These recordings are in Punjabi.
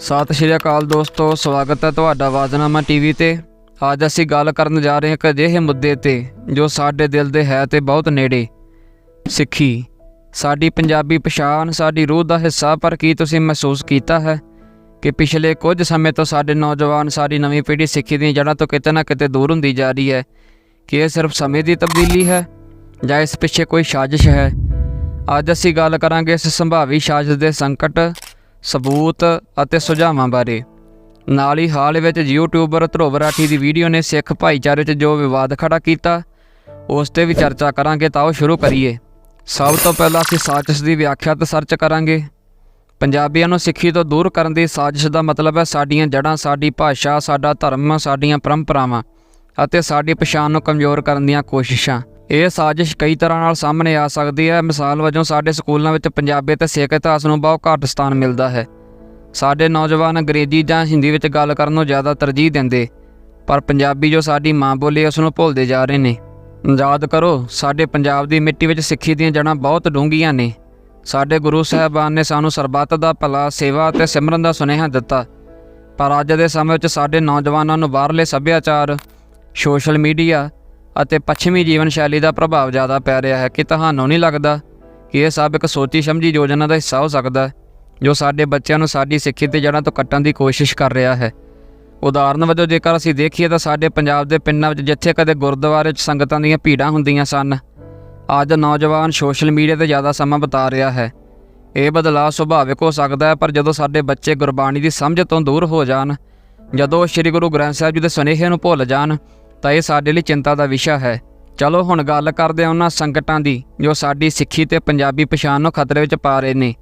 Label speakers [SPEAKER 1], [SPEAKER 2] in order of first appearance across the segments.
[SPEAKER 1] ਸਤਿ ਸ਼੍ਰੀ ਅਕਾਲ ਦੋਸਤੋ, ਸਵਾਗਤ ਹੈ ਤੁਹਾਡਾ ਵਾਜ਼ਨਾਮਾ ਟੀਵੀ ਤੇ। ਅੱਜ ਅਸੀਂ ਗੱਲ ਕਰਨ ਜਾ ਰਹੇ ਹਾਂ ਇੱਕ ਅਜਿਹੇ ਮੁੱਦੇ ਤੇ, ਜੋ ਸਾਡੇ ਦਿਲ ਦੇ ਹੈ ਤੇ ਬਹੁਤ ਨੇੜੇ। ਸਿੱਖੀ। ਸਾਡੀ ਪੰਜਾਬੀ ਪਛਾਣ, ਸਾਡੀ ਰੂਹ ਦਾ ਹਿੱਸਾ, ਪਰ ਕੀ ਤੁਸੀਂ ਮਹਿਸੂਸ ਕੀਤਾ ਹੈ ਕਿ ਪਿਛਲੇ ਕੁਝ ਸਮੇਂ ਤੋਂ ਸਾਡੇ ਨੌਜਵਾਨ, ਸਾਡੀ ਨਵੀਂ ਪੀੜ੍ਹੀ ਸਿੱਖੀ ਦੀਆਂ ਜੜ੍ਹਾਂ ਤੋਂ ਕਿਤੇ ਨਾ ਕਿਤੇ ਦੂਰ ਹੁੰਦੀ ਜਾ ਰਹੀ ਹੈ, ਕਿ ਇਹ ਸਿਰਫ ਸਮੇਂ ਦੀ ਤਬਦੀਲੀ ਹੈ ਜਾਂ ਇਸ ਪਿੱਛੇ ਕੋਈ ਸਾਜ਼ਿਸ਼ ਹੈ? ਅੱਜ ਅਸੀਂ ਗੱਲ ਕਰਾਂਗੇ ਇਸ ਸੰਭਾਵੀ ਸਾਜ਼ਿਸ਼ ਦੇ ਸੰਕਟ ਸਬੂਤ ਅਤੇ ਸੁਝਾਵਾਂ ਬਾਰੇ। ਨਾਲ ਹੀ ਹਾਲ ਵਿੱਚ ਯੂਟਿਊਬਰ ਧਰੁਵ ਰਾਠੀ ਦੀ ਵੀਡੀਓ ਨੇ ਸਿੱਖ ਭਾਈਚਾਰੇ 'ਚ ਜੋ ਵਿਵਾਦ ਖੜਾ ਕੀਤਾ, ਉਸ ਤੇ ਵੀ ਚਰਚਾ ਕਰਾਂਗੇ ਤਾਂ ਉਹ ਸ਼ੁਰੂ ਕਰੀਏ। ਸਭ ਤੋਂ ਪਹਿਲਾਂ ਅਸੀਂ ਸਾਜ਼ਿਸ਼ ਦੀ ਵਿਆਖਿਆ ਤੇ ਸਰਚ ਕਰਾਂਗੇ। ਪੰਜਾਬੀਆਂ ਨੂੰ ਸਿੱਖੀ ਤੋਂ ਦੂਰ ਕਰਨ ਦੀ ਸਾਜ਼ਿਸ਼ ਦਾ ਮਤਲਬ ਹੈ ਸਾਡੀਆਂ ਜੜ੍ਹਾਂ, ਸਾਡੀ ਭਾਸ਼ਾ, ਸਾਡਾ ਧਰਮ, ਸਾਡੀਆਂ ਪਰੰਪਰਾਵਾਂ ਅਤੇ ਸਾਡੀ ਪਛਾਣ ਨੂੰ ਕਮਜ਼ੋਰ ਕਰਨ ਦੀਆਂ ਕੋਸ਼ਿਸ਼ਾਂ। ਇਹ ਸਾਜ਼ਿਸ਼ ਕਈ ਤਰ੍ਹਾਂ ਨਾਲ ਸਾਹਮਣੇ ਆ ਸਕਦੀ ਹੈ। ਮਿਸਾਲ ਵਜੋਂ ਸਾਡੇ ਸਕੂਲਾਂ ਵਿੱਚ ਪੰਜਾਬੀ ਅਤੇ ਸਿੱਖ ਇਤਿਹਾਸ ਨੂੰ ਬਹੁਤ ਘੱਟ ਸਥਾਨ ਮਿਲਦਾ ਹੈ। ਸਾਡੇ ਨੌਜਵਾਨ ਅੰਗਰੇਜ਼ੀ ਜਾਂ ਹਿੰਦੀ ਵਿੱਚ ਗੱਲ ਕਰਨ ਨੂੰ ਜ਼ਿਆਦਾ ਤਰਜੀਹ ਦਿੰਦੇ, ਪਰ ਪੰਜਾਬੀ ਜੋ ਸਾਡੀ ਮਾਂ ਬੋਲੀ ਉਸ ਨੂੰ ਭੁੱਲਦੇ ਜਾ ਰਹੇ ਨੇ। ਯਾਦ ਕਰੋ, ਸਾਡੇ ਪੰਜਾਬ ਦੀ ਮਿੱਟੀ ਵਿੱਚ ਸਿੱਖੀ ਦੀਆਂ ਜੜ੍ਹਾਂ ਬਹੁਤ ਡੂੰਘੀਆਂ ਨੇ। ਸਾਡੇ ਗੁਰੂ ਸਾਹਿਬਾਨ ਨੇ ਸਾਨੂੰ ਸਰਬੱਤ ਦਾ ਭਲਾ, ਸੇਵਾ ਅਤੇ ਸਿਮਰਨ ਦਾ ਸੁਨੇਹਾ ਦਿੱਤਾ। ਪਰ ਅੱਜ ਦੇ ਸਮੇਂ ਵਿੱਚ ਸਾਡੇ ਨੌਜਵਾਨਾਂ ਨੂੰ ਬਾਹਰਲੇ ਸੱਭਿਆਚਾਰ, ਸੋਸ਼ਲ ਮੀਡੀਆ ਅਤੇ ਪੱਛਮੀ ਜੀਵਨ ਸ਼ੈਲੀ ਦਾ ਪ੍ਰਭਾਵ ਜ਼ਿਆਦਾ ਪੈ ਰਿਹਾ ਹੈ ਕਿ ਤੁਹਾਨੂੰ ਨਹੀਂ ਲੱਗਦਾ ਕਿ ਇਹ ਸਭ ਇੱਕ ਸੋਚੀ ਸਮਝੀ ਯੋਜਨਾ ਦਾ ਹਿੱਸਾ ਹੋ ਸਕਦਾ ਹੈ, ਜੋ ਸਾਡੇ ਬੱਚਿਆਂ ਨੂੰ ਸਾਡੀ ਸਿੱਖੀ ਤੇ ਜੜ੍ਹਾਂ ਤੋਂ ਕੱਟਣ ਦੀ ਕੋਸ਼ਿਸ਼ ਕਰ ਰਿਹਾ ਹੈ। ਉਦਾਹਰਨ ਵਜੋਂ ਜੇਕਰ ਅਸੀਂ ਦੇਖੀਏ ਤਾਂ ਸਾਡੇ ਪੰਜਾਬ ਦੇ ਪਿੰਡਾਂ ਵਿੱਚ ਜਿੱਥੇ ਕਦੇ ਗੁਰਦੁਆਰੇ 'ਚ ਸੰਗਤਾਂ ਦੀਆਂ ਭੀੜਾਂ ਹੁੰਦੀਆਂ ਸਨ, ਅੱਜ ਨੌਜਵਾਨ ਸੋਸ਼ਲ ਮੀਡੀਆ ਤੇ ਜ਼ਿਆਦਾ ਸਮਾਂ ਬਿਤਾ ਰਿਹਾ ਹੈ। ਇਹ ਬਦਲਾਅ ਸੁਭਾਵਿਕ ਹੋ ਸਕਦਾ ਹੈ, ਪਰ ਜਦੋਂ ਸਾਡੇ ਬੱਚੇ ਗੁਰਬਾਣੀ ਦੀ ਸਮਝ ਤੋਂ ਦੂਰ ਹੋ ਜਾਣ, ਜਦੋਂ ਸ੍ਰੀ ਗੁਰੂ ਗ੍ਰੰਥ ਸਾਹਿਬ ਜੀ ਦੇ ਸੁਨੇਹੇ ਨੂੰ ਭੁੱਲ ਜਾਣ ਤਾਂ ਇਹ ਸਾਡੇ ਲਈ ਚਿੰਤਾ ਦਾ ਵਿਸ਼ਾ ਹੈ। ਚਲੋ ਹੁਣ ਗੱਲ ਕਰਦੇ ਹਾਂ ਉਹਨਾਂ ਸੰਕਟਾਂ ਦੀ, ਜੋ ਸਾਡੀ ਸਿੱਖੀ ਤੇ ਪੰਜਾਬੀ ਪਛਾਣ ਨੂੰ ਖਤਰੇ ਵਿੱਚ ਪਾ ਰਹੇ ਨੇ।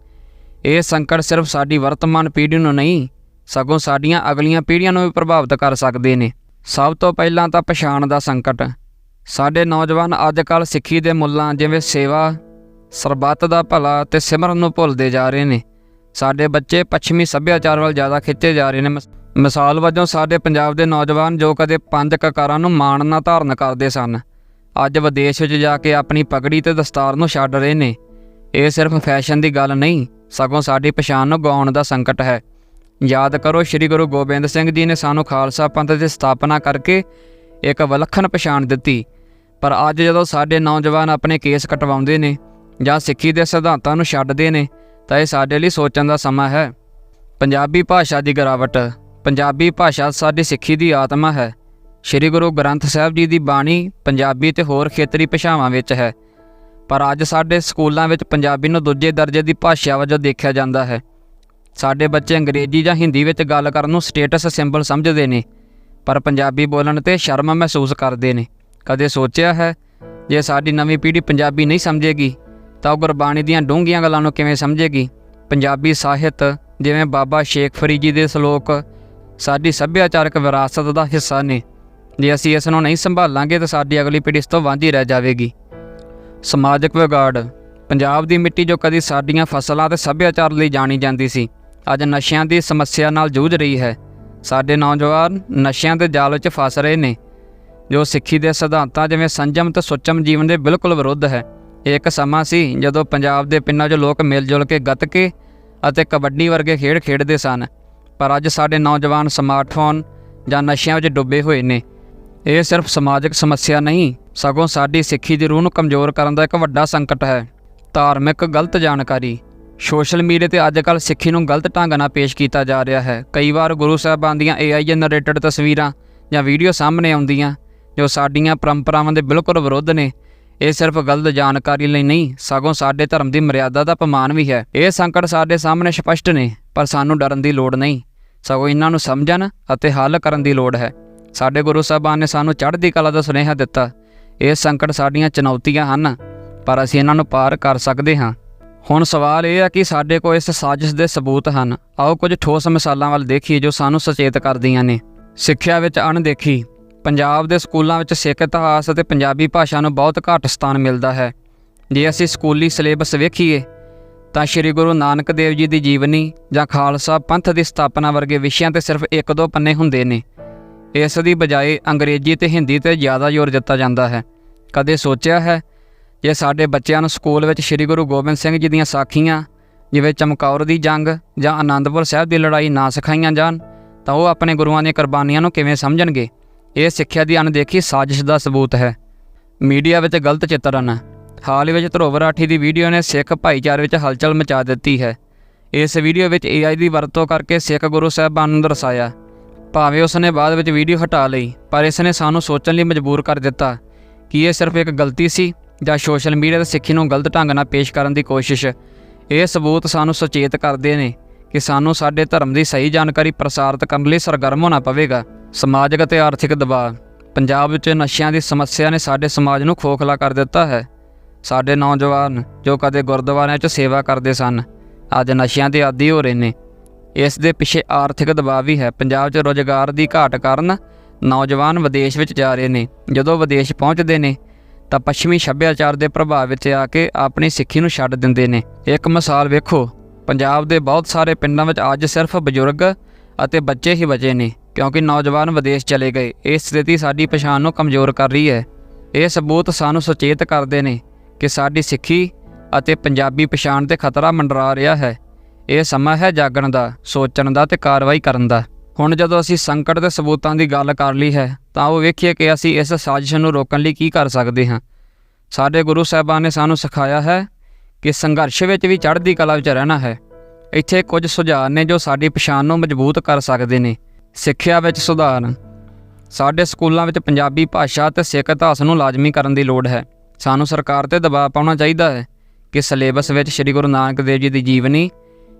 [SPEAKER 1] ਇਹ ਸੰਕਟ ਸਿਰਫ ਸਾਡੀ ਵਰਤਮਾਨ ਪੀੜ੍ਹੀ ਨੂੰ ਨਹੀਂ, ਸਗੋਂ ਸਾਡੀਆਂ ਅਗਲੀਆਂ ਪੀੜ੍ਹੀਆਂ ਨੂੰ ਵੀ ਪ੍ਰਭਾਵਿਤ ਕਰ ਸਕਦੇ ਨੇ। ਸਭ ਤੋਂ ਪਹਿਲਾਂ ਤਾਂ ਪਛਾਣ ਦਾ ਸੰਕਟ। ਸਾਡੇ ਨੌਜਵਾਨ ਅੱਜ-ਕੱਲ੍ਹ ਸਿੱਖੀ ਦੇ ਮੁੱਲਾਂ ਜਿਵੇਂ ਸੇਵਾ, ਸਰਬੱਤ ਦਾ ਭਲਾ ਤੇ ਸਿਮਰਨ ਨੂੰ ਭੁੱਲਦੇ ਜਾ ਰਹੇ ਨੇ। ਸਾਡੇ ਬੱਚੇ ਪੱਛਮੀ ਸੱਭਿਆਚਾਰ ਵੱਲ ਜ਼ਿਆਦਾ ਖਿੱਚੇ ਜਾ ਰਹੇ ਨੇ। ਮਿਸਾਲ ਵਜੋਂ ਸਾਡੇ ਪੰਜਾਬ ਦੇ ਨੌਜਵਾਨ ਜੋ ਕਦੇ ਪੰਜ ਕਕਾਰਾਂ ਨੂੰ ਮਾਣ ਨਾਲ ਧਾਰਨ ਕਰਦੇ ਸਨ, ਅੱਜ ਵਿਦੇਸ਼ ਵਿੱਚ ਜਾ ਕੇ ਆਪਣੀ ਪਗੜੀ ਤੇ ਦਸਤਾਰ ਨੂੰ ਛੱਡ ਰਹੇ ਨੇ। ਇਹ ਸਿਰਫ ਫੈਸ਼ਨ ਦੀ ਗੱਲ ਨਹੀਂ, ਸਗੋਂ ਸਾਡੀ ਪਛਾਣ ਨੂੰ ਗਾਉਣ ਦਾ ਸੰਕਟ ਹੈ। ਯਾਦ ਕਰੋ, ਸ੍ਰੀ ਗੁਰੂ ਗੋਬਿੰਦ ਸਿੰਘ ਜੀ ਨੇ ਸਾਨੂੰ ਖਾਲਸਾ ਪੰਥ ਦੀ ਸਥਾਪਨਾ ਕਰਕੇ ਇੱਕ ਵਿਲੱਖਣ ਪਛਾਣ ਦਿੱਤੀ। ਪਰ ਅੱਜ ਜਦੋਂ ਸਾਡੇ ਨੌਜਵਾਨ ਆਪਣੇ ਕੇਸ ਕਟਵਾਉਂਦੇ ਨੇ ਜਾਂ ਸਿੱਖੀ ਦੇ ਸਿਧਾਂਤਾਂ ਨੂੰ ਛੱਡਦੇ ਨੇ, ਤਾਂ ਇਹ ਸਾਡੇ ਲਈ ਸੋਚਣ ਦਾ ਸਮਾਂ ਹੈ। ਪੰਜਾਬੀ ਭਾਸ਼ਾ ਦੀ ਗਿਰਾਵਟ ਪੰਜਾਬੀ ਭਾਸ਼ਾ ਸਾਡੀ ਸਿੱਖੀ ਦੀ ਆਤਮਾ ਹੈ। ਸ੍ਰੀ ਗੁਰੂ ਗ੍ਰੰਥ ਸਾਹਿਬ ਜੀ ਦੀ ਬਾਣੀ ਪੰਜਾਬੀ ਤੇ ਹੋਰ ਖੇਤਰੀ ਭਾਸ਼ਾਵਾਂ ਵਿੱਚ ਹੈ। ਪਰ ਅੱਜ ਸਾਡੇ ਸਕੂਲਾਂ ਵਿੱਚ ਪੰਜਾਬੀ ਨੂੰ ਦੂਜੇ ਦਰਜੇ ਦੀ ਭਾਸ਼ਾ ਵਜੋਂ ਦੇਖਿਆ ਜਾਂਦਾ ਹੈ। ਸਾਡੇ ਬੱਚੇ ਅੰਗਰੇਜ਼ੀ ਜਾਂ ਹਿੰਦੀ ਵਿੱਚ ਗੱਲ ਕਰਨ ਨੂੰ ਸਟੇਟਸ ਸਿੰਬਲ ਸਮਝਦੇ ਨੇ, ਪਰ ਪੰਜਾਬੀ ਬੋਲਣ ਤੇ ਸ਼ਰਮ ਮਹਿਸੂਸ ਕਰਦੇ ਨੇ। ਕਦੇ ਸੋਚਿਆ ਹੈ, ਜੇ ਸਾਡੀ ਨਵੀਂ ਪੀੜ੍ਹੀ ਪੰਜਾਬੀ ਨਹੀਂ ਸਮਝੇਗੀ, ਤਾਂ ਉਹ ਗੁਰਬਾਣੀ ਦੀਆਂ ਡੂੰਘੀਆਂ ਗੱਲਾਂ ਨੂੰ ਕਿਵੇਂ ਸਮਝੇਗੀ? ਪੰਜਾਬੀ ਸਾਹਿਤ, ਜਿਵੇਂ ਬਾਬਾ ਸ਼ੇਖ ਫਰੀਦ ਜੀ ਦੇ ਸ਼ਲੋਕ ਸਾਡੀ ਸੱਭਿਆਚਾਰਕ ਵਿਰਾਸਤ ਦਾ ਹਿੱਸਾ ਨੇ। ਜੇ ਅਸੀਂ ਇਸ ਨੂੰ ਨਹੀਂ ਸੰਭਾਲਾਂਗੇ ਤਾਂ ਸਾਡੀ ਅਗਲੀ ਪੀੜ੍ਹੀ ਇਸ ਤੋਂ ਵਾਂਝੀ ਰਹਿ ਜਾਵੇਗੀ। ਸਮਾਜਿਕ ਵਿਗਾੜ। ਪੰਜਾਬ ਦੀ ਮਿੱਟੀ ਜੋ ਕਦੀ ਸਾਡੀਆਂ ਫਸਲਾਂ ਤੇ ਸੱਭਿਆਚਾਰ ਲਈ ਜਾਣੀ ਜਾਂਦੀ ਸੀ, ਅੱਜ ਨਸ਼ਿਆਂ ਦੀ ਸਮੱਸਿਆ ਨਾਲ ਜੂਝ ਰਹੀ ਹੈ। ਸਾਡੇ ਨੌਜਵਾਨ ਨਸ਼ਿਆਂ ਦੇ ਜਾਲ ਵਿੱਚ ਫਸ ਰਹੇ ਨੇ। ਜੋ ਸਿੱਖੀ ਦੇ ਸਿਧਾਂਤਾਂ ਜਿਵੇਂ ਸੰਜਮ ਤੇ ਸੁਚਮ ਜੀਵਨ ਦੇ ਬਿਲਕੁਲ ਵਿਰੁੱਧ ਹੈ। ਇਹ ਇੱਕ ਸਮਾਂ ਸੀ ਜਦੋਂ ਪੰਜਾਬ ਦੇ ਪਿੰਡਾਂ 'ਚ ਲੋਕ ਮਿਲ ਜੁਲ ਕੇ ਗੱਤਕੇ ਅਤੇ ਕਬੱਡੀ ਵਰਗੇ ਖੇਡ ਖੇਡਦੇ ਸਨ। ਪਰ ਅੱਜ ਸਾਡੇ ਨੌਜਵਾਨ ਸਮਾਰਟਫੋਨ ਜਾਂ ਨਸ਼ਿਆਂ ਵਿੱਚ ਡੁੱਬੇ ਹੋਏ ਨੇ। ਇਹ ਸਿਰਫ ਸਮਾਜਿਕ ਸਮੱਸਿਆ ਨਹੀਂ, ਸਗੋਂ ਸਾਡੀ ਸਿੱਖੀ ਦੀ ਰੂਹ ਨੂੰ ਕਮਜ਼ੋਰ ਕਰਨ ਦਾ ਇੱਕ ਵੱਡਾ ਸੰਕਟ ਹੈ। ਧਾਰਮਿਕ ਗਲਤ ਜਾਣਕਾਰੀ। ਸੋਸ਼ਲ ਮੀਡੀਆ ਤੇ ਅੱਜਕੱਲ ਸਿੱਖੀ ਨੂੰ ਗਲਤ ਢੰਗ ਨਾਲ ਪੇਸ਼ ਕੀਤਾ ਜਾ ਰਿਹਾ ਹੈ। ਕਈ ਵਾਰ ਗੁਰੂ ਸਾਹਿਬਾਨ ਦੀਆਂ AI ਜਨਰੇਟਡ ਤਸਵੀਰਾਂ ਜਾਂ ਵੀਡੀਓ ਸਾਹਮਣੇ ਆਉਂਦੀਆਂ, ਜੋ ਸਾਡੀਆਂ ਪਰੰਪਰਾਵਾਂ ਦੇ ਬਿਲਕੁਲ ਵਿਰੁੱਧ ਨੇ। ਇਹ ਸਿਰਫ ਗਲਤ ਜਾਣਕਾਰੀ ਲਈ ਨਹੀਂ, ਸਗੋਂ ਸਾਡੇ ਧਰਮ ਦੀ ਮਰਿਆਦਾ ਦਾ ਅਪਮਾਨ ਵੀ ਹੈ। ਇਹ ਸੰਕਟ ਸਾਡੇ ਸਾਹਮਣੇ ਸਪਸ਼ਟ ਨੇ, ਪਰ ਸਾਨੂੰ ਡਰਨ ਦੀ ਲੋੜ ਨਹੀਂ। ਸਗੋਂ ਇਹਨਾਂ ਨੂੰ ਸਮਝਣ ਅਤੇ ਹੱਲ ਕਰਨ ਦੀ ਲੋੜ ਹੈ। ਸਾਡੇ ਗੁਰੂ ਸਾਹਿਬਾਨ ਨੇ ਸਾਨੂੰ ਚੜ੍ਹਦੀ ਕਲਾ ਦਾ ਸੁਨੇਹਾ ਦਿੱਤਾ। ਇਹ ਸੰਕਟ ਸਾਡੀਆਂ ਚੁਣੌਤੀਆਂ ਹਨ, ਪਰ ਅਸੀਂ ਇਹਨਾਂ ਨੂੰ ਪਾਰ ਕਰ ਸਕਦੇ ਹਾਂ। ਹੁਣ ਸਵਾਲ ਇਹ ਹੈ ਕਿ ਸਾਡੇ ਕੋਲ ਇਸ ਸਾਜ਼ਿਸ਼ ਦੇ ਸਬੂਤ ਹਨ। ਆਓ ਕੁਝ ਠੋਸ ਮਿਸਾਲਾਂ ਵੱਲ ਦੇਖੀਏ ਜੋ ਸਾਨੂੰ ਸੁਚੇਤ ਕਰਦੀਆਂ ਨੇ। ਸਿੱਖਿਆ ਵਿੱਚ ਅਣਦੇਖੀ। ਪੰਜਾਬ ਦੇ ਸਕੂਲਾਂ ਵਿੱਚ ਸਿੱਖ ਇਤਿਹਾਸ ਅਤੇ ਪੰਜਾਬੀ ਭਾਸ਼ਾ ਨੂੰ ਬਹੁਤ ਘੱਟ ਸਥਾਨ ਮਿਲਦਾ ਹੈ। ਜੇ ਅਸੀਂ ਸਕੂਲੀ ਸਿਲੇਬਸ ਵੇਖੀਏ, ਤਾਂ ਸ੍ਰੀ ਗੁਰੂ ਨਾਨਕ ਦੇਵ ਜੀ ਦੀ ਜੀਵਨੀ ਜਾਂ ਖਾਲਸਾ ਪੰਥ ਦੀ ਸਥਾਪਨਾ ਵਰਗੇ ਵਿਸ਼ਿਆਂ ਤੇ ਸਿਰਫ ਇੱਕ ਦੋ ਪੰਨੇ ਹੁੰਦੇ ਨੇ। ਇਸ ਦੀ ਬਜਾਏ ਅੰਗਰੇਜ਼ੀ ਤੇ ਹਿੰਦੀ ਤੇ ਜ਼ਿਆਦਾ ਜ਼ੋਰ ਦਿੱਤਾ ਜਾਂਦਾ ਹੈ। ਕਦੇ ਸੋਚਿਆ ਹੈ ਜੇ ਸਾਡੇ ਬੱਚਿਆਂ ਨੂੰ ਸਕੂਲ ਵਿੱਚ ਸ੍ਰੀ ਗੁਰੂ ਗੋਬਿੰਦ ਸਿੰਘ ਜੀ ਦੀਆਂ ਸਾਖੀਆਂ, ਜਿਵੇਂ ਚਮਕੌਰ ਦੀ ਜੰਗ ਜਾਂ ਆਨੰਦਪੁਰ ਸਾਹਿਬ ਦੀ ਲੜਾਈ ਨਾ ਸਿਖਾਈਆਂ ਜਾਣ, ਤਾਂ ਉਹ ਆਪਣੇ ਗੁਰੂਆਂ ਦੀਆਂ ਕੁਰਬਾਨੀਆਂ ਨੂੰ ਕਿਵੇਂ ਸਮਝਣਗੇ? ਇਹ ਸਿੱਖਿਆ ਦੀ ਅਣਦੇਖੀ ਸਾਜ਼ਿਸ਼ ਦਾ ਸਬੂਤ ਹੈ। ਮੀਡੀਆ ਵਿੱਚ ਗਲਤ ਚਿੱਤਰਨ। ਹਾਲ ਵਿੱਚ ਧਰੋਵ ਰਾਠੀ ਦੀ ਵੀਡੀਓ ਨੇ ਸਿੱਖ ਭਾਈਚਾਰੇ ਵਿੱਚ ਹਲਚਲ ਮਚਾ ਦਿੱਤੀ ਹੈ। ਇਸ ਵੀਡੀਓ ਵਿੱਚ AI ਦੀ ਵਰਤੋਂ ਕਰਕੇ ਸਿੱਖ ਗੁਰੂ ਸਾਹਿਬਾਨ ਨੂੰ ਦਰਸਾਇਆ। ਭਾਵੇਂ ਉਸ ਨੇ ਬਾਅਦ ਵਿੱਚ ਵੀਡੀਓ ਹਟਾ ਲਈ, ਪਰ ਇਸ ਨੇ ਸਾਨੂੰ ਸੋਚਣ ਲਈ ਮਜਬੂਰ ਕਰ ਦਿੱਤਾ ਕਿ ਇਹ ਸਿਰਫ ਇੱਕ ਗਲਤੀ ਸੀ ਜਾਂ ਸੋਸ਼ਲ ਮੀਡੀਆ ਤੇ ਸਿੱਖੀ ਨੂੰ ਗਲਤ ਢੰਗ ਨਾਲ ਪੇਸ਼ ਕਰਨ ਦੀ ਕੋਸ਼ਿਸ਼। ਇਹ ਸਬੂਤ ਸਾਨੂੰ ਸੁਚੇਤ ਕਰਦੇ ਨੇ ਕਿ ਸਾਨੂੰ ਸਾਡੇ ਧਰਮ ਦੀ ਸਹੀ ਜਾਣਕਾਰੀ ਪ੍ਰਸਾਰਿਤ ਕਰਨ ਲਈ ਸਰਗਰਮ ਹੋਣਾ ਪਵੇਗਾ। ਸਮਾਜਿਕ ਅਤੇ ਆਰਥਿਕ ਦਬਾਅ। ਪੰਜਾਬ ਵਿੱਚ ਨਸ਼ਿਆਂ ਦੀ ਸਮੱਸਿਆ ਨੇ ਸਾਡੇ ਸਮਾਜ ਨੂੰ ਖੋਖਲਾ ਕਰ ਦਿੱਤਾ ਹੈ। ਸਾਡੇ ਨੌਜਵਾਨ ਜੋ ਕਦੇ ਗੁਰਦੁਆਰਿਆਂ 'ਚ ਸੇਵਾ ਕਰਦੇ ਸਨ, ਅੱਜ ਨਸ਼ਿਆਂ ਦੇ ਆਦੀ ਹੋ ਰਹੇ ਨੇ। ਇਸ ਦੇ ਪਿੱਛੇ ਆਰਥਿਕ ਦਬਾਅ ਵੀ ਹੈ। ਪੰਜਾਬ 'ਚ ਰੋਜ਼ਗਾਰ ਦੀ ਘਾਟ ਕਾਰਨ ਨੌਜਵਾਨ ਵਿਦੇਸ਼ ਵਿੱਚ ਜਾ ਰਹੇ ਨੇ। ਜਦੋਂ ਵਿਦੇਸ਼ ਪਹੁੰਚਦੇ ਨੇ, ਤਾਂ ਪੱਛਮੀ ਸੱਭਿਆਚਾਰ ਦੇ ਪ੍ਰਭਾਵ ਵਿੱਚ ਆ ਕੇ ਆਪਣੀ ਸਿੱਖੀ ਨੂੰ ਛੱਡ ਦਿੰਦੇ ਨੇ। ਇੱਕ ਮਿਸਾਲ ਵੇਖੋ, ਪੰਜਾਬ ਦੇ ਬਹੁਤ ਸਾਰੇ ਪਿੰਡਾਂ ਵਿੱਚ ਅੱਜ ਸਿਰਫ ਬਜ਼ੁਰਗ ਅਤੇ ਬੱਚੇ ਹੀ ਬਚੇ ਨੇ। ਕਿਉਂਕਿ ਨੌਜਵਾਨ ਵਿਦੇਸ਼ ਚਲੇ ਗਏ। ਇਹ ਸਥਿਤੀ ਸਾਡੀ ਪਛਾਣ ਨੂੰ ਕਮਜ਼ੋਰ ਕਰ ਰਹੀ ਹੈ। ਇਹ ਸਬੂਤ ਸਾਨੂੰ ਸੁਚੇਤ ਕਰਦੇ ਨੇ ਕਿ ਸਾਡੀ ਸਿੱਖੀ ਅਤੇ ਪੰਜਾਬੀ ਪਛਾਣ ਤੇ ਖਤਰਾ ਮੰਡਰਾ ਰਿਹਾ ਹੈ। ਇਹ ਸਮਾਂ ਹੈ ਜਾਗਣ ਦਾ, ਸੋਚਣ ਦਾ ਤੇ ਕਾਰਵਾਈ ਕਰਨ ਦਾ। ਹੁਣ ਜਦੋਂ ਅਸੀਂ ਸੰਕਟ ਦੇ ਸਬੂਤਾਂ ਦੀ ਗੱਲ ਕਰ ਲਈ ਹੈ, ਤਾਂ ਉਹ ਵੇਖੀਏ ਕਿ ਅਸੀਂ ਇਸ ਸਾਜ਼ਿਸ਼ ਨੂੰ ਰੋਕਣ ਲਈ ਕੀ ਕਰ ਸਕਦੇ ਹਾਂ। ਸਾਡੇ ਗੁਰੂ ਸਾਹਿਬਾਨ ਨੇ ਸਾਨੂੰ ਸਿਖਾਇਆ ਹੈ ਕਿ ਸੰਘਰਸ਼ ਵਿੱਚ ਵੀ ਚੜ੍ਹਦੀ ਕਲਾ ਵਿੱਚ ਰਹਿਣਾ ਹੈ। ਇੱਥੇ ਕੁਝ ਸੁਝਾਅ ਨੇ ਜੋ ਸਾਡੀ ਪਛਾਣ ਨੂੰ ਮਜ਼ਬੂਤ ਕਰ ਸਕਦੇ ਨੇ। ਸਿੱਖਿਆ ਵਿੱਚ ਸੁਧਾਰ। ਸਾਡੇ ਸਕੂਲਾਂ ਵਿੱਚ ਪੰਜਾਬੀ ਭਾਸ਼ਾ ਅਤੇ ਸਿੱਖ ਇਤਿਹਾਸ ਨੂੰ ਲਾਜ਼ਮੀ ਕਰਨ ਦੀ ਲੋੜ ਹੈ। ਸਾਨੂੰ ਸਰਕਾਰ ਤੇ ਦਬਾਅ ਪਾਉਣਾ ਚਾਹੀਦਾ ਹੈ ਕਿ ਸਿਲੇਬਸ ਵਿੱਚ ਸ੍ਰੀ ਗੁਰੂ ਨਾਨਕ ਦੇਵ ਜੀ ਦੀ ਜੀਵਨੀ,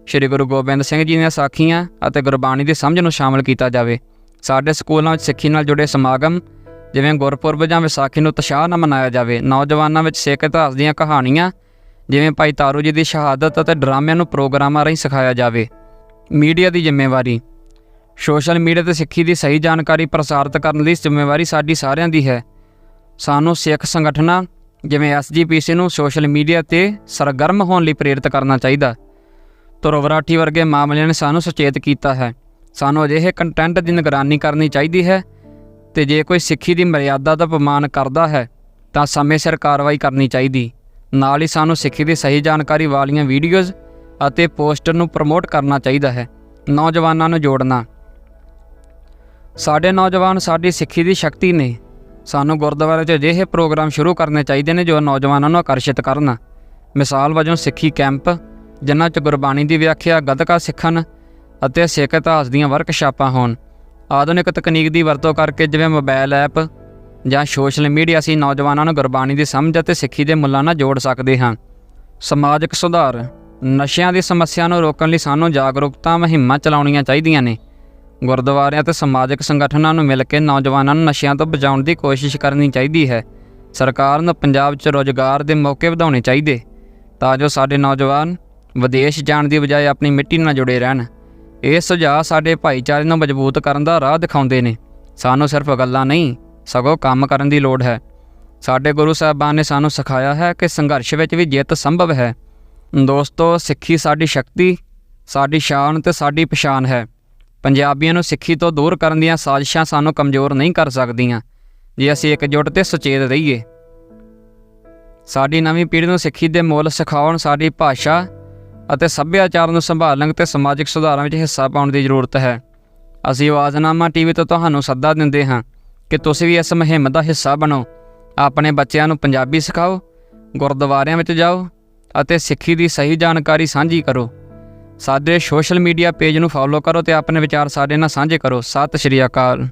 [SPEAKER 1] ਸ੍ਰੀ ਗੁਰੂ ਗੋਬਿੰਦ ਸਿੰਘ ਜੀ ਦੀਆਂ ਸਾਖੀਆਂ ਅਤੇ ਗੁਰਬਾਣੀ ਦੀ ਸਮਝ ਨੂੰ ਸ਼ਾਮਲ ਕੀਤਾ ਜਾਵੇ। ਸਾਡੇ ਸਕੂਲਾਂ ਵਿੱਚ ਸਿੱਖੀ ਨਾਲ ਜੁੜੇ ਸਮਾਗਮ, ਜਿਵੇਂ ਗੁਰਪੁਰਬ ਜਾਂ ਵਿਸਾਖੀ ਨੂੰ ਉਤਸ਼ਾਹ ਨਾਲ ਮਨਾਇਆ ਜਾਵੇ, ਨੌਜਵਾਨਾਂ ਵਿੱਚ ਸਿੱਖ ਇਤਿਹਾਸ ਦੀਆਂ ਕਹਾਣੀਆਂ, ਜਿਵੇਂ ਭਾਈ ਤਾਰੂ ਜੀ ਦੀ ਸ਼ਹਾਦਤ ਅਤੇ ਡਰਾਮਿਆਂ ਨੂੰ ਪ੍ਰੋਗਰਾਮਾਂ ਰਾਹੀਂ ਸਿਖਾਇਆ ਜਾਵੇ। ਮੀਡੀਆ ਦੀ ਜ਼ਿੰਮੇਵਾਰੀ। ਸੋਸ਼ਲ ਮੀਡੀਆ ਤੇ ਸਿੱਖੀ ਦੀ ਸਹੀ ਜਾਣਕਾਰੀ ਪ੍ਰਸਾਰਿਤ ਕਰਨ ਲਈ ਜ਼ਿੰਮੇਵਾਰੀ ਸਾਡੀ ਸਾਰਿਆਂ ਦੀ ਹੈ। ਸਾਨੂੰ ਸਿੱਖ ਸੰਗਠਨਾਂ ਜਿਵੇਂ ਐਸਜੀਪੀਸੀ ਨੂੰ ਸੋਸ਼ਲ ਮੀਡੀਆ ਤੇ ਸਰਗਰਮ ਹੋਣ ਲਈ ਪ੍ਰੇਰਿਤ ਕਰਨਾ ਚਾਹੀਦਾ। ਧਰੋਵਰਾਠੀ ਵਰਗੇ ਮਾਮਲਿਆਂ ਨੇ ਸਾਨੂੰ ਸੁਚੇਤ ਕੀਤਾ ਹੈ। ਸਾਨੂੰ ਅਜਿਹੇ ਕੰਟੈਂਟ ਦੀ ਨਿਗਰਾਨੀ ਕਰਨੀ ਚਾਹੀਦੀ ਹੈ ਤੇ ਜੇ ਕੋਈ ਸਿੱਖੀ ਦੀ ਮਰਿਆਦਾ ਦਾ ਅਪਮਾਨ ਕਰਦਾ ਹੈ, ਤਾਂ ਸਮੇਂ ਸਿਰ ਕਾਰਵਾਈ ਕਰਨੀ ਚਾਹੀਦੀ। ਨਾਲ ਹੀ ਸਾਨੂੰ ਸਿੱਖੀ ਦੀ ਸਹੀ ਜਾਣਕਾਰੀ ਵਾਲੀਆਂ ਵੀਡੀਓਜ਼ ਅਤੇ ਪੋਸਟਰ ਨੂੰ ਪ੍ਰਮੋਟ ਕਰਨਾ ਚਾਹੀਦਾ ਹੈ। ਨੌਜਵਾਨਾਂ ਨੂੰ ਜੋੜਨਾ। ਸਾਡੇ ਨੌਜਵਾਨ, ਸਾਡੀ ਸਿੱਖੀ ਦੀ ਸ਼ਕਤੀ ਨੇ ਸਾਨੂੰ ਗੁਰਦੁਆਰੇ 'ਚ ਅਜਿਹੇ ਪ੍ਰੋਗਰਾਮ ਸ਼ੁਰੂ ਕਰਨੇ ਚਾਹੀਦੇ ਨੇ ਜੋ ਨੌਜਵਾਨਾਂ ਨੂੰ ਆਕਰਸ਼ਿਤ ਕਰਨ। ਮਿਸਾਲ ਵਜੋਂ ਸਿੱਖੀ ਕੈਂਪ, ਜਿਨ੍ਹਾਂ 'ਚ ਗੁਰਬਾਣੀ ਦੀ ਵਿਆਖਿਆ, ਗੱਤਕਾ ਸਿੱਖਣ ਅਤੇ ਸਿੱਖ ਇਤਿਹਾਸ ਦੀਆਂ ਵਰਕਸ਼ਾਪਾਂ ਹੋਣ। ਆਧੁਨਿਕ ਤਕਨੀਕ ਦੀ ਵਰਤੋਂ ਕਰਕੇ ਜਿਵੇਂ ਮੋਬਾਈਲ ਐਪ ਜਾਂ ਸੋਸ਼ਲ ਮੀਡੀਆ, ਅਸੀਂ ਨੌਜਵਾਨਾਂ ਨੂੰ ਗੁਰਬਾਣੀ ਦੀ ਸਮਝ ਅਤੇ ਸਿੱਖੀ ਦੇ ਮੁੱਲਾਂ ਨਾਲ ਜੋੜ ਸਕਦੇ ਹਾਂ। ਸਮਾਜਿਕ ਸੁਧਾਰ, ਨਸ਼ਿਆਂ ਦੀ ਸਮੱਸਿਆ ਨੂੰ ਰੋਕਣ ਲਈ ਸਾਨੂੰ ਜਾਗਰੂਕਤਾ ਮੁਹਿੰਮਾਂ ਚਲਾਉਣੀਆਂ ਚਾਹੀਦੀਆਂ ਨੇ। ਗੁਰਦੁਆਰਿਆਂ ਤੇ ਸਮਾਜਿਕ ਸੰਗਠਨਾਂ ਨੂੰ ਮਿਲ ਕੇ ਨੌਜਵਾਨਾਂ ਨੂੰ ਨਸ਼ਿਆਂ ਤੋਂ ਬਚਾਉਣ ਦੀ ਕੋਸ਼ਿਸ਼ ਕਰਨੀ ਚਾਹੀਦੀ ਹੈ। ਸਰਕਾਰ ਨੂੰ ਪੰਜਾਬ 'ਚ ਰੋਜ਼ਗਾਰ ਦੇ ਮੌਕੇ ਵਧਾਉਣੇ ਚਾਹੀਦੇ। ਤਾਂ ਜੋ ਸਾਡੇ ਨੌਜਵਾਨ ਵਿਦੇਸ਼ ਜਾਣ ਦੀ ਬਜਾਏ ਆਪਣੀ ਮਿੱਟੀ ਨਾਲ ਜੁੜੇ ਰਹਿਣ। ਇਹ ਸੁਝਾਅ ਸਾਡੇ ਭਾਈਚਾਰੇ ਨੂੰ ਮਜ਼ਬੂਤ ਕਰਨ ਦਾ ਰਾਹ ਦਿਖਾਉਂਦੇ ਨੇ। ਸਾਨੂੰ ਸਿਰਫ ਗੱਲਾਂ ਨਹੀਂ, ਸਗੋਂ ਕੰਮ ਕਰਨ ਦੀ ਲੋੜ ਹੈ। ਸਾਡੇ ਗੁਰੂ ਸਾਹਿਬਾਨ ਨੇ ਸਾਨੂੰ ਸਿਖਾਇਆ ਹੈ ਕਿ ਸੰਘਰਸ਼ ਵਿੱਚ ਵੀ ਜਿੱਤ ਸੰਭਵ ਹੈ। ਦੋਸਤੋ, ਸਿੱਖੀ ਸਾਡੀ ਸ਼ਕਤੀ, ਸਾਡੀ ਸ਼ਾਨ ਤੇ ਸਾਡੀ ਪਛਾਣ ਹੈ। ਪੰਜਾਬੀਆਂ ਨੂੰ ਸਿੱਖੀ ਤੋਂ ਦੂਰ ਕਰਨ ਦੀਆਂ ਸਾਜ਼ਿਸ਼ਾਂ ਸਾਨੂੰ ਕਮਜ਼ੋਰ ਨਹੀਂ ਕਰ ਸਕਦੀਆਂ। ਜੇ ਅਸੀਂ ਇਕਜੁੱਟ ਤੇ ਸੁਚੇਤ ਰਹੀਏ। ਸਾਡੀ ਨਵੀਂ ਪੀੜ੍ਹੀ ਨੂੰ ਸਿੱਖੀ ਦੇ ਮੁੱਲ ਸਿਖਾਉਣ ਸਾਡੀ ਭਾਸ਼ਾ ਅਤੇ ਸੱਭਿਆਚਾਰ ਨੂੰ ਸੰਭਾਲਣ ਤੇ ਸਮਾਜਿਕ ਸੁਧਾਰਾਂ ਵਿੱਚ ਹਿੱਸਾ ਪਾਉਣ ਦੀ ਜ਼ਰੂਰਤ ਹੈ। ਅਸੀਂ ਆਵਾਜ਼ਨਾਮਾ ਟੀਵੀ ਤੋਂ ਤੁਹਾਨੂੰ ਸੱਦਾ ਦਿੰਦੇ ਹਾਂ ਕਿ ਤੁਸੀਂ ਵੀ ਇਸ ਮੁਹਿੰਮ ਦਾ ਹਿੱਸਾ ਬਣੋ। ਆਪਣੇ ਬੱਚਿਆਂ ਨੂੰ ਪੰਜਾਬੀ ਸਿਖਾਓ, ਗੁਰਦੁਆਰਿਆਂ ਵਿੱਚ ਜਾਓ ਅਤੇ ਸਿੱਖੀ ਦੀ ਸਹੀ ਜਾਣਕਾਰੀ ਸਾਂਝੀ ਕਰੋ। ਸਾਡੇ ਸੋਸ਼ਲ ਮੀਡੀਆ ਪੇਜ ਨੂੰ ਫੋਲੋ ਕਰੋ ਤੇ ਆਪਣੇ ਵਿਚਾਰ ਸਾਡੇ ਨਾਲ ਸਾਂਝੇ ਕਰੋ। ਸਤਿ ਸ਼੍ਰੀ ਅਕਾਲ।